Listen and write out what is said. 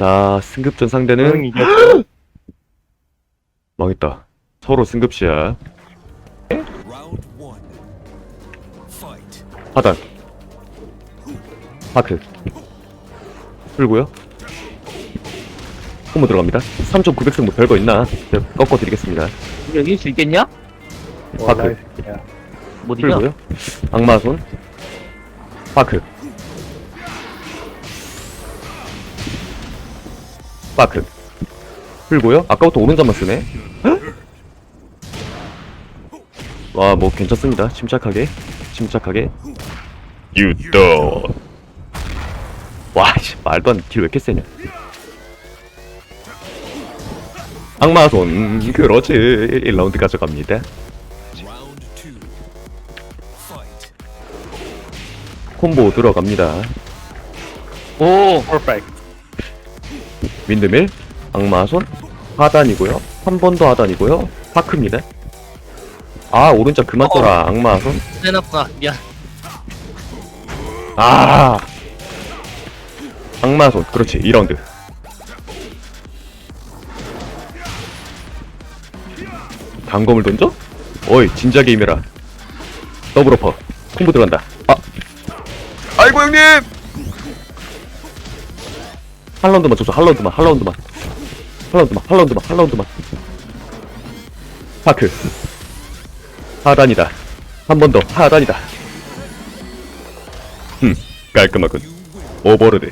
자, 승급전 응 상대는 이겼어 망했다. 서로 승급시야. 하단. 하크. 풀고요. 콤보 들어갑니다. 3.900승 뭐 별거 있나? 제가 꺾어드리겠습니다. 이길 수 있겠냐? 파크. 못 이겨. 풀고요. 악마손. 파크. 파크. 풀고요. 아까부터 오른손만 쓰네. 와, 뭐 괜찮습니다. 침착하게. 침착하게. 유도. 와, 씨, 말도 안 돼. 딜왜 이렇게 세냐. 악마손. 그렇지. 1라운드 가져갑니다. 콤보 들어갑니다. 오, 퍼펙트 윈드밀, 악마손, 하단이고요. 한 번 더 하단이고요. 파크입니다. 아 오른쪽 그만 떠라 악마손. 해놨구나. 미안. 아 악마손 그렇지 2라운드. 단검을 던져? 어이 진작에 임해라. 더블 오퍼 콤보 들어간다. 아 아이고 형님. 한 라운드만 줬어. 한 라운드만 한 라운드만. 한 라운드만 한 라운드만 한 라운드만. 파크. 하단이다. 한 번 더. 하단이다. 흠 깔끔하군. 오버로드